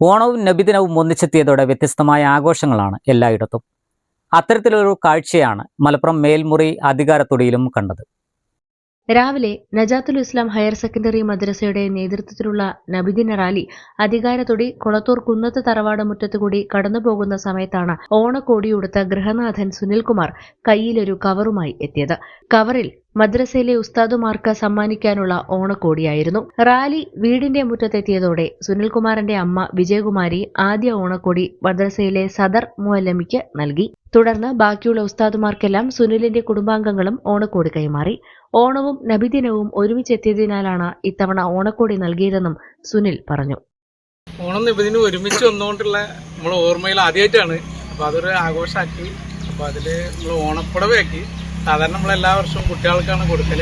ഓണവും നബിദിനവും ഒന്നിച്ചെത്തിയതോടെ വ്യത്യസ്തമായ ആഘോഷങ്ങളാണ് എല്ലായിടത്തും. അത്തരത്തിലൊരു കാഴ്ചയാണ് മലപ്പുറം മേൽമുറി അധികാരത്തൊടിയിലും കണ്ടത്. രാവിലെ നജാത്തുൽ ഇസ്ലാം ഹയർ സെക്കൻഡറി മദ്രസയുടെ നേതൃത്വത്തിലുള്ള നബിദിന റാലി അധികാരത്തൊടി കൊളത്തൂർ കുന്നത്ത് തറവാട് മുറ്റത്തുകൂടി കടന്നുപോകുന്ന സമയത്താണ് ഓണക്കോടിയുടുത്ത ഗൃഹനാഥൻ സുനിൽകുമാർ കയ്യിലൊരു കവറുമായി എത്തിയത്. കവറിൽ മദ്രസയിലെ ഉസ്താദുമാർക്ക് സമ്മാനിക്കാനുള്ള ഓണക്കോടിയായിരുന്നു. റാലി വീടിന്റെ മുറ്റത്തെത്തിയതോടെ സുനിൽകുമാറിന്റെ അമ്മ വിജയകുമാരി ആദ്യ ഓണക്കോടി മദ്രസയിലെ സദർ മുഅല്ലമിക്ക് നൽകി. തുടർന്ന് ബാക്കിയുള്ള ഉസ്താദുമാർക്കെല്ലാം സുനിലിന്റെ കുടുംബാംഗങ്ങളും ഓണക്കോടി കൈമാറി. ഓണവും നബിദിനവും ഒരുമിച്ചെത്തിയതിനാലാണ് ഇത്തവണ ഓണക്കോടി നൽകിയതെന്നും സുനിൽ പറഞ്ഞു. ഓണം നിബദിന് ഒരുമിച്ച് വന്നുകൊണ്ടുള്ള നമ്മൾ ഓർമ്മയിൽ ആദ്യമായിട്ടാണ് അപ്പോൾ അതൊരു ആഘോഷമാക്കി അപ്പോൾ അതിൽ നമ്മൾ ഓണപ്പുടവയാക്കി. സാധാരണ നമ്മൾ എല്ലാ വർഷവും കുട്ടികൾക്കാണ് കൊടുക്കൽ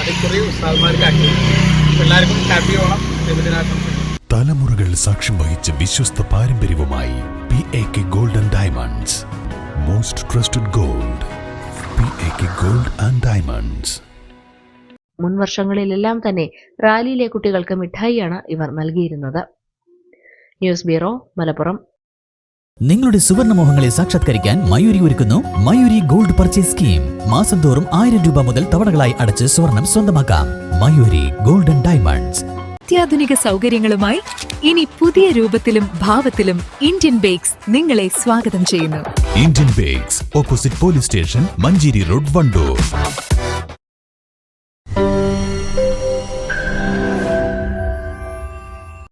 അതിക്കുറി ഉസ്താദ്മാർക്കാക്കി എല്ലാവർക്കും ഹാപ്പി ഓണം. നിബദിനാശംസകൾ തലമുറകൾ സാക്ഷ്യം വഹിച്ച വിശ്വസ്ത പാരമ്പര്യവുമായി P A K golden diamonds most trusted gold P A K gold and diamonds മുൻ വർഷങ്ങളിലെല്ലാം തന്നെ റാലിയിലെ കുട്ടികൾക്ക് മിഠായിയാണ് ഇവർ നൽകിയിരുന്നത്. News bureau Malappuram. നിങ്ങളുടെ സുവർണ മോഹങ്ങളെ സാക്ഷാത്കരിക്കാൻ മയൂരി ഒരുക്കുന്നു മയൂരി ഗോൾഡ് പർച്ചേസ് സ്കീം. മാസം തോറും ആയിരം രൂപ മുതൽ തവണകളായി അടച്ച് സ്വർണം സ്വന്തമാക്കാം. Mayuri golden diamonds. അത്യാധുനിക സൗകര്യങ്ങളുമായി ഇനി പുതിയ രൂപത്തിലും ഭാവത്തിലും ഇന്ത്യൻ ബേക്സ് നിങ്ങളെ സ്വാഗതം ചെയ്യുന്നു. Indian bakes opposite police station Manjeri road Wandoor.